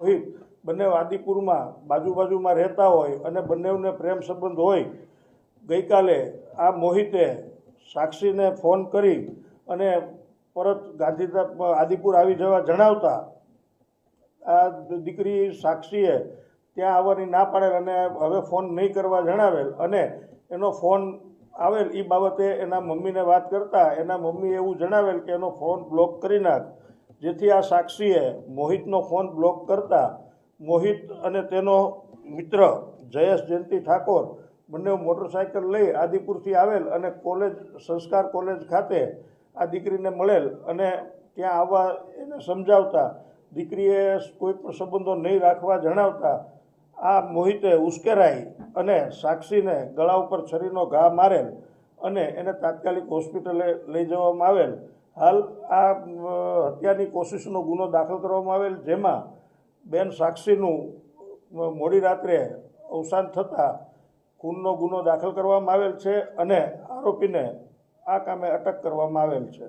રોહિત બંને આદિપુરમાં બાજુ બાજુમાં રહેતા હોય અને બંનેને પ્રેમ સંબંધ હોય, ગઈકાલે આ મોહિતે સાક્ષીને ફોન કરી અને પરત ગાંધીધામ, આદિપુર આવી જવા જણાવતા આ દીકરી સાક્ષીએ ત્યાં આવવાની ના પાડેલ અને હવે ફોન નહીં કરવા જણાવેલ અને એનો ફોન આવેલ એ બાબતે એના મમ્મીને વાત કરતા એના મમ્મીએ એવું જણાવેલ કે એનો ફોન બ્લોક કરી નાખ. જેથી આ સાક્ષીએ મોહિતનો ફોન બ્લોક કરતા મોહિત અને તેનો મિત્ર જયેશ જયંતિ ઠાકોર બંને મોટરસાયકલ લઈ આદિપુરથી આવેલ અને કોલેજ, સંસ્કાર કોલેજ ખાતે આ દીકરીને મળેલ અને ત્યાં આવવા એને સમજાવતા દીકરીએ કોઈ પણ સંબંધો નહીં રાખવા જણાવતા આ મોહિતે ઉશ્કેરાઈ અને સાક્ષીને ગળા ઉપર છરીનો ઘા મારેલ અને એને તાત્કાલિક હોસ્પિટલે લઈ જવામાં આવેલ. હાલ આ હત્યાની કોશિશનો ગુનો દાખલ કરવામાં આવેલ, જેમાં બેન સાક્ષીનું મોડી રાત્રે અવસાન થતાં ખૂનનો ગુનો દાખલ કરવામાં આવેલ છે અને આરોપીને આ કામે અટક કરવામાં આવેલ છે.